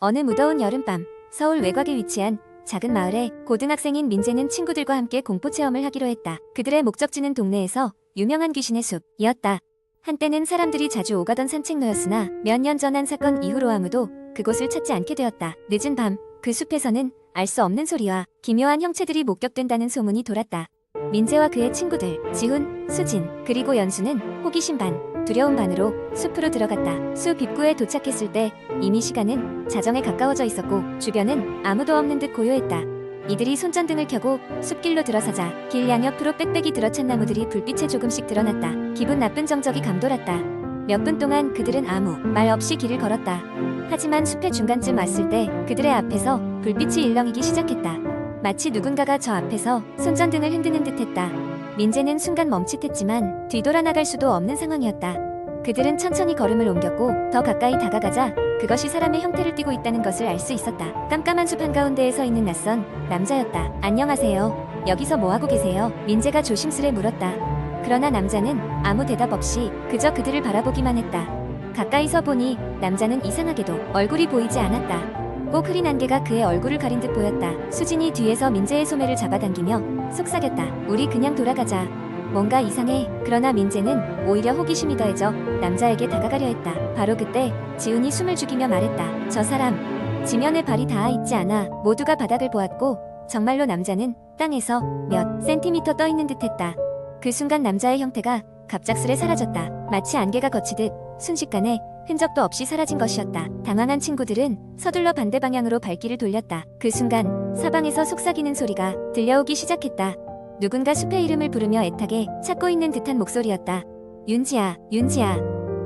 어느 무더운 여름밤 서울 외곽에 위치한 작은 마을에 고등학생인 민재는 친구들과 함께 공포 체험을 하기로 했다. 그들의 목적지는 동네에서 유명한 귀신의 숲이었다. 한때는 사람들이 자주 오가던 산책로였으나 몇 년 전 한 사건 이후로 아무도 그곳을 찾지 않게 되었다. 늦은 밤 그 숲에서는 알 수 없는 소리와 기묘한 형체들이 목격된다는 소문이 돌았다. 민재와 그의 친구들 지훈, 수진, 그리고 연수는 호기심 반, 두려움 반으로 숲으로 들어갔다. 숲 입구에 도착했을 때 이미 시간은 자정에 가까워져 있었고 주변은 아무도 없는 듯 고요했다. 이들이 손전등을 켜고 숲길로 들어서자 길 양옆으로 빽빽이 들어찬 나무들이 불빛에 조금씩 드러났다. 기분 나쁜 정적이 감돌았다. 몇 분 동안 그들은 아무 말 없이 길을 걸었다. 하지만 숲의 중간쯤 왔을 때 그들의 앞에서 불빛이 일렁이기 시작했다. 마치 누군가가 저 앞에서 손전등을 흔드는 듯했다. 민재는 순간 멈칫했지만 뒤돌아 나갈 수도 없는 상황이었다. 그들은 천천히 걸음을 옮겼고 더 가까이 다가가자 그것이 사람의 형태를 띠고 있다는 것을 알 수 있었다. 깜깜한 숲 한가운데에 서 있는 낯선 남자였다. 안녕하세요. 여기서 뭐 하고 계세요? 민재가 조심스레 물었다. 그러나 남자는 아무 대답 없이 그저 그들을 바라보기만 했다. 가까이서 보니 남자는 이상하게도 얼굴이 보이지 않았다. 꼭 흐린 안개가 그의 얼굴을 가린 듯 보였다. 수진이 뒤에서 민재의 소매를 잡아당기며 속삭였다. 우리 그냥 돌아가자. 뭔가 이상해. 그러나 민재는 오히려 호기심이 더해져 남자에게 다가가려 했다. 바로 그때 지훈이 숨을 죽이며 말했다. 저 사람 지면에 발이 닿아 있지 않아 모두가 바닥을 보았고 정말로 남자는 땅에서 몇 센티미터 떠 있는 듯했다. 그 순간 남자의 형태가 갑작스레 사라졌다. 마치 안개가 거치듯 순식간에 흔적도 없이 사라진 것이었다. 당황한 친구들은 서둘러 반대 방향으로 발길을 돌렸다. 그 순간 사방에서 속삭이는 소리가 들려오기 시작했다. 누군가 숲의 이름을 부르며 애타게 찾고 있는 듯한 목소리였다. 윤지야, 윤지야.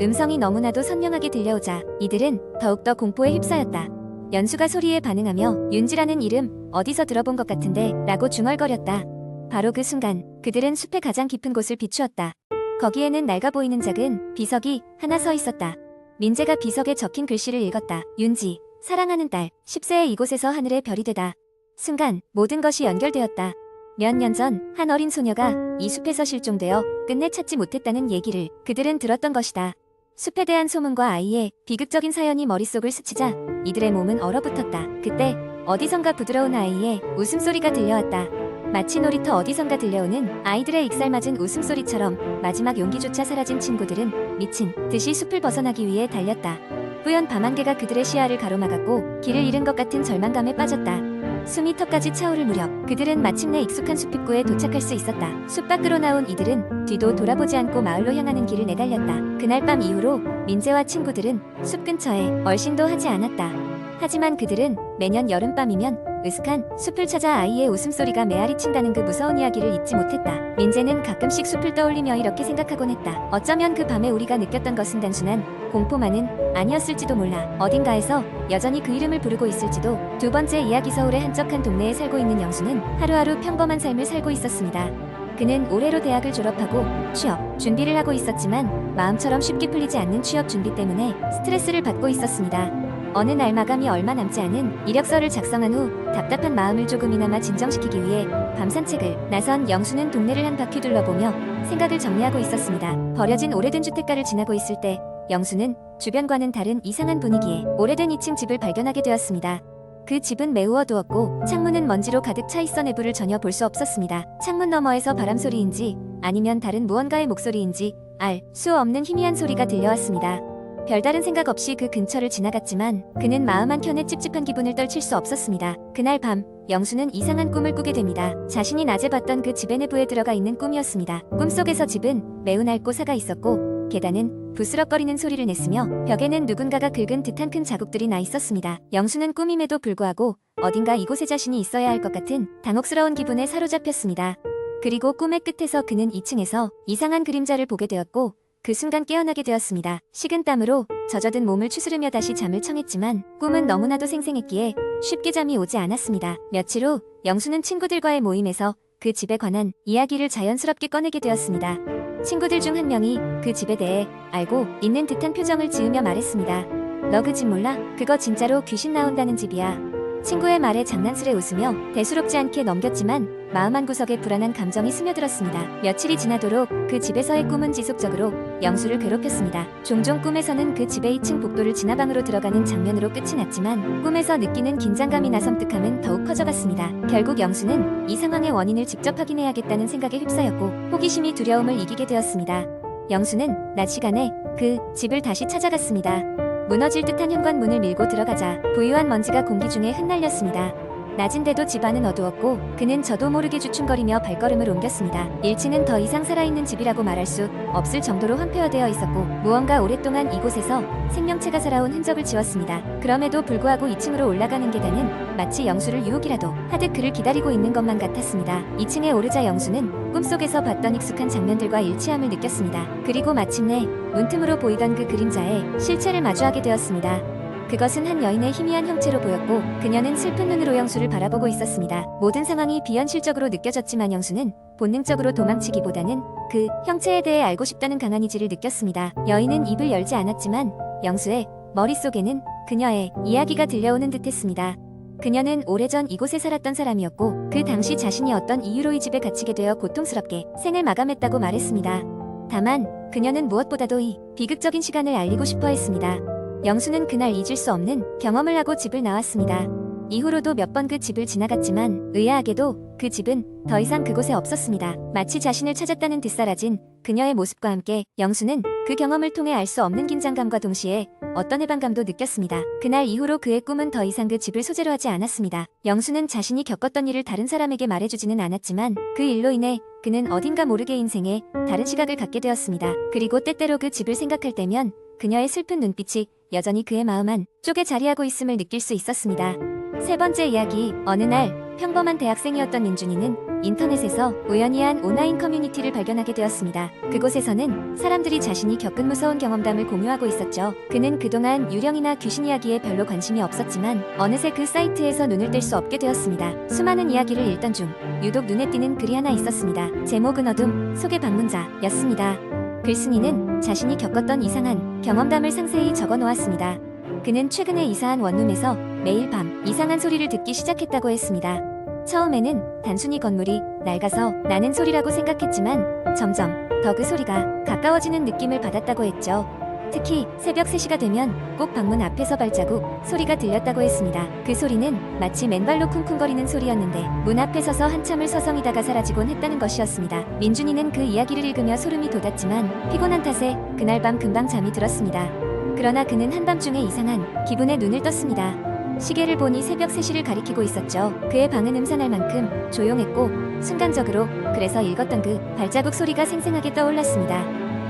음성이 너무나도 선명하게 들려오자 이들은 더욱더 공포에 휩싸였다. 연수가 소리에 반응하며 윤지라는 이름 어디서 들어본 것 같은데 라고 중얼거렸다. 바로 그 순간 그들은 숲의 가장 깊은 곳을 비추었다. 거기에는 낡아 보이는 작은 비석이 하나 서 있었다. 민재가 비석에 적힌 글씨를 읽었다. 윤지, 사랑하는 딸, 10세의 이곳에서 하늘의 별이 되다. 순간 모든 것이 연결되었다. 몇 년 전 한 어린 소녀가 이 숲에서 실종되어 끝내 찾지 못했다는 얘기를 그들은 들었던 것이다. 숲에 대한 소문과 아이의 비극적인 사연이 머릿속을 스치자 이들의 몸은 얼어붙었다. 그때 어디선가 부드러운 아이의 웃음소리가 들려왔다. 마치 놀이터 어디선가 들려오는 아이들의 익살맞은 웃음소리처럼 마지막 용기조차 사라진 친구들은 미친 듯이 숲을 벗어나기 위해 달렸다. 뿌연 밤안개가 그들의 시야를 가로막았고 길을 잃은 것 같은 절망감에 빠졌다. 숨이 턱까지 차오를 무렵 그들은 마침내 익숙한 숲 입구에 도착할 수 있었다. 숲 밖으로 나온 이들은 뒤도 돌아보지 않고 마을로 향하는 길을 내달렸다. 그날 밤 이후로 민재와 친구들은 숲 근처에 얼씬도 하지 않았다. 하지만 그들은 매년 여름밤이면 으슥한 숲을 찾아 아이의 웃음소리가 메아리 친다는 그 무서운 이야기를 잊지 못했다. 민재는 가끔씩 숲을 떠올리며 이렇게 생각하곤 했다. 어쩌면 그 밤에 우리가 느꼈던 것은 단순한 공포만은 아니었을지도 몰라. 어딘가에서 여전히 그 이름을 부르고 있을지도. 두 번째 이야기 서울의 한적한 동네에 살고 있는 영수는 하루하루 평범한 삶을 살고 있었습니다. 그는 올해로 대학을 졸업하고 취업 준비를 하고 있었지만 마음처럼 쉽게 풀리지 않는 취업 준비 때문에 스트레스를 받고 있었습니다. 어느 날 마감이 얼마 남지 않은 이력서를 작성한 후 답답한 마음을 조금이나마 진정시키기 위해 밤 산책을 나선 영수는 동네를 한 바퀴 둘러보며 생각을 정리하고 있었습니다. 버려진 오래된 주택가를 지나고 있을 때 영수는 주변과는 다른 이상한 분위기에 오래된 2층 집을 발견하게 되었습니다. 그 집은 매우 어두웠고 창문은 먼지로 가득 차 있어 내부를 전혀 볼 수 없었습니다. 창문 너머에서 바람 소리인지 아니면 다른 무언가의 목소리인지 알 수 없는 희미한 소리가 들려왔습니다. 별다른 생각 없이 그 근처를 지나갔지만 그는 마음 한켠에 찝찝한 기분을 떨칠 수 없었습니다. 그날 밤 영수는 이상한 꿈을 꾸게 됩니다. 자신이 낮에 봤던 그 집의 내부에 들어가 있는 꿈이었습니다. 꿈속에서 집은 매우 낡고 사가 있었고 계단은 부스럭거리는 소리를 냈으며 벽에는 누군가가 긁은 듯한 큰 자국들이 나 있었습니다. 영수는 꿈임에도 불구하고 어딘가 이곳에 자신이 있어야 할 것 같은 당혹스러운 기분에 사로잡혔습니다. 그리고 꿈의 끝에서 그는 2층에서 이상한 그림자를 보게 되었고 그 순간 깨어나게 되었습니다. 식은 땀으로 젖어든 몸을 추스르며 다시 잠을 청했지만 꿈은 너무나도 생생했기에 쉽게 잠이 오지 않았습니다. 며칠 후 영수는 친구들과의 모임에서 그 집에 관한 이야기를 자연스럽게 꺼내게 되었습니다. 친구들 중 한 명이 그 집에 대해 알고 있는 듯한 표정을 지으며 말했습니다. 너 그 집 몰라? 그거 진짜로 귀신 나온다는 집이야. 친구의 말에 장난스레 웃으며 대수롭지 않게 넘겼지만 마음 한구석에 불안한 감정이 스며들었습니다. 며칠이 지나도록 그 집에서의 꿈은 지속적으로 영수를 괴롭혔습니다. 종종 꿈에서는 그 집의 2층 복도를 지나 방으로 들어가는 장면으로 끝이 났지만 꿈에서 느끼는 긴장감이나 섬뜩함은 더욱 커져갔습니다. 결국 영수는 이 상황의 원인을 직접 확인해야겠다는 생각에 휩싸였고 호기심이 두려움을 이기게 되었습니다. 영수는 낮 시간에 그 집을 다시 찾아갔습니다. 무너질 듯한 현관문을 밀고 들어가자 부유한 먼지가 공기 중에 흩날렸습니다. 낮인데도 집안은 어두웠고 그는 저도 모르게 주춤거리며 발걸음을 옮겼습니다. 1층은 더 이상 살아있는 집이라고 말할 수 없을 정도로 황폐화되어 있었고 무언가 오랫동안 이곳에서 생명체가 살아온 흔적을 지웠습니다. 그럼에도 불구하고 2층으로 올라가는 계단은 마치 영수를 유혹이라도 하듯 그를 기다리고 있는 것만 같았습니다. 2층에 오르자 영수는 꿈속에서 봤던 익숙한 장면들과 일치함을 느꼈습니다. 그리고 마침내 문틈으로 보이던 그 그림자에 실체를 마주하게 되었습니다. 그것은 한 여인의 희미한 형체로 보였고 그녀는 슬픈 눈으로 영수를 바라보고 있었습니다. 모든 상황이 비현실적으로 느껴졌지만 영수는 본능적으로 도망치기보다는 그 형체에 대해 알고 싶다는 강한 의지를 느꼈습니다. 여인은 입을 열지 않았지만 영수의 머릿속에는 그녀의 이야기가 들려오는 듯했습니다. 그녀는 오래전 이곳에 살았던 사람이었고 그 당시 자신이 어떤 이유로 이 집에 갇히게 되어 고통스럽게 생을 마감했다고 말했습니다. 다만 그녀는 무엇보다도 이 비극적인 시간을 알리고 싶어 했습니다. 영수는 그날 잊을 수 없는 경험을 하고 집을 나왔습니다. 이후로도 몇 번 그 집을 지나갔지만 의아하게도 그 집은 더 이상 그곳에 없었습니다. 마치 자신을 찾았다는 뒷사라진 그녀의 모습과 함께 영수는 그 경험을 통해 알 수 없는 긴장감과 동시에 어떤 해방감도 느꼈습니다. 그날 이후로 그의 꿈은 더 이상 그 집을 소재로 하지 않았습니다. 영수는 자신이 겪었던 일을 다른 사람에게 말해주지는 않았지만 그 일로 인해 그는 어딘가 모르게 인생에 다른 시각을 갖게 되었습니다. 그리고 때때로 그 집을 생각할 때면 그녀의 슬픈 눈빛이 여전히 그의 마음 한 쪽에 자리하고 있음을 느낄 수 있었습니다. 세 번째 이야기, 어느 날 평범한 대학생이었던 민준이는 인터넷에서 우연히 한 온라인 커뮤니티를 발견하게 되었습니다. 그곳에서는 사람들이 자신이 겪은 무서운 경험담을 공유하고 있었죠. 그는 그동안 유령이나 귀신 이야기에 별로 관심이 없었지만 어느새 그 사이트에서 눈을 뗄 수 없게 되었습니다. 수많은 이야기를 읽던 중 유독 눈에 띄는 글이 하나 있었습니다. 제목은 어둠, 속의 방문자였습니다. 글쓴이는 자신이 겪었던 이상한 경험담을 상세히 적어 놓았습니다. 그는 최근에 이사한 원룸에서 매일 밤 이상한 소리를 듣기 시작했다고 했습니다. 처음에는 단순히 건물이 낡아서 나는 소리라고 생각했지만 점점 더 그 소리가 가까워지는 느낌을 받았다고 했죠. 특히 새벽 3시가 되면 꼭 방문 앞에서 발자국 소리가 들렸다고 했습니다. 그 소리는 마치 맨발로 쿵쿵거리는 소리였는데 문 앞에 서서 한참을 서성이다가 사라지곤 했다는 것이었습니다. 민준이는 그 이야기를 읽으며 소름이 돋았지만 피곤한 탓에 그날 밤 금방 잠이 들었습니다. 그러나 그는 한밤중에 이상한 기분에 눈을 떴습니다. 시계를 보니 새벽 3시를 가리키고 있었죠. 그의 방은 음산할 만큼 조용했고 순간적으로 그래서 읽었던 그 발자국 소리가 생생하게 떠올랐습니다.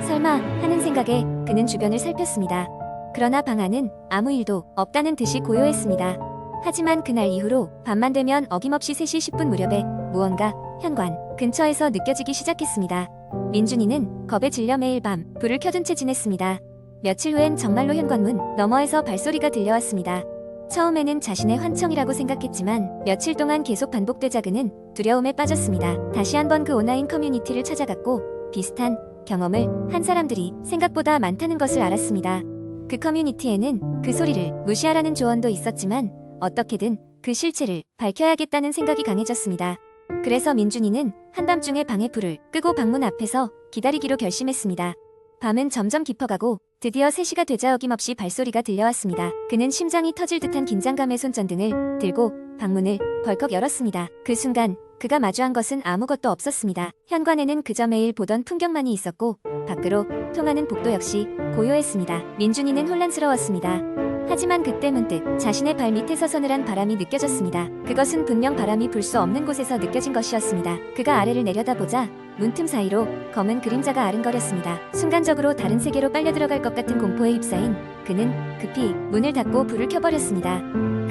설마 하는 생각에 그는 주변을 살폈습니다. 그러나 방 안은 아무 일도 없다는 듯이 고요했습니다. 하지만 그날 이후로 밤만 되면 어김없이 3시 10분 무렵에 무언가 현관 근처에서 느껴지기 시작했습니다. 민준이는 겁에 질려 매일 밤 불을 켜둔 채 지냈습니다. 며칠 후엔 정말로 현관문 너머에서 발소리가 들려왔습니다. 처음에는 자신의 환청이라고 생각했지만 며칠 동안 계속 반복되자 그는 두려움에 빠졌습니다. 다시 한번 그 온라인 커뮤니티를 찾아갔고 비슷한 경험을 한 사람들이 생각보다 많다는 것을 알았습니다. 그 커뮤니티에는 그 소리를 무시하라는 조언도 있었지만 어떻게든 그 실체를 밝혀야겠다는 생각이 강해졌습니다. 그래서 민준이는 한밤중에 방에 불을 끄고 방문 앞에서 기다리기로 결심했습니다. 밤은 점점 깊어가고 드디어 3시가 되자 어김없이 발소리가 들려왔습니다. 그는 심장이 터질 듯한 긴장감에 손전등을 들고 방문을 벌컥 열었습니다. 그 순간 그가 마주한 것은 아무것도 없었습니다. 현관에는 그저 매일 보던 풍경만이 있었고 밖으로 통하는 복도 역시 고요했습니다. 민준이는 혼란스러웠습니다. 하지만 그때 문득 자신의 발 밑에서 서늘한 바람이 느껴졌습니다. 그것은 분명 바람이 불 수 없는 곳에서 느껴진 것이었습니다. 그가 아래를 내려다보자 문틈 사이로 검은 그림자가 아른거렸습니다. 순간적으로 다른 세계로 빨려 들어갈 것 같은 공포에 휩싸인 그는 급히 문을 닫고 불을 켜버렸습니다.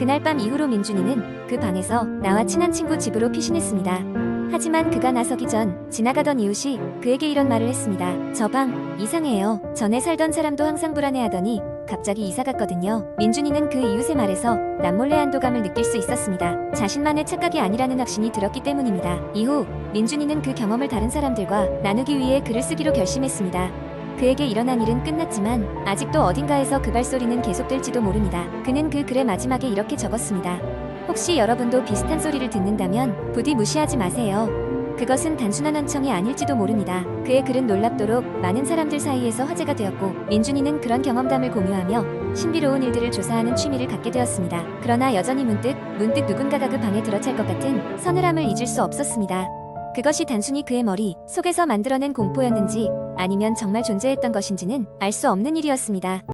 그날 밤 이후로 민준이는 그 방에서 나와 친한 친구 집으로 피신했습니다. 하지만 그가 나서기 전 지나가던 이웃이 그에게 이런 말을 했습니다. 저 방 이상해요. 전에 살던 사람도 항상 불안해하더니 갑자기 이사 갔거든요. 민준이는 그 이웃의 말에서 남몰래 안도감을 느낄 수 있었습니다. 자신만의 착각이 아니라는 확신이 들었기 때문입니다. 이후 민준이는 그 경험을 다른 사람들과 나누기 위해 글을 쓰기로 결심했습니다. 그에게 일어난 일은 끝났지만 아직도 어딘가에서 그 발소리는 계속될지도 모릅니다. 그는 그 글의 마지막에 이렇게 적었습니다. 혹시 여러분도 비슷한 소리를 듣는다면 부디 무시하지 마세요. 그것은 단순한 원청이 아닐지도 모릅니다. 그의 글은 놀랍도록 많은 사람들 사이에서 화제가 되었고 민준이는 그런 경험담을 공유하며 신비로운 일들을 조사하는 취미를 갖게 되었습니다. 그러나 여전히 문득 문득 누군가가 그 방에 들어찰 것 같은 서늘함을 잊을 수 없었습니다. 그것이 단순히 그의 머리 속에서 만들어낸 공포였는지 아니면 정말 존재했던 것인지는 알 수 없는 일이었습니다.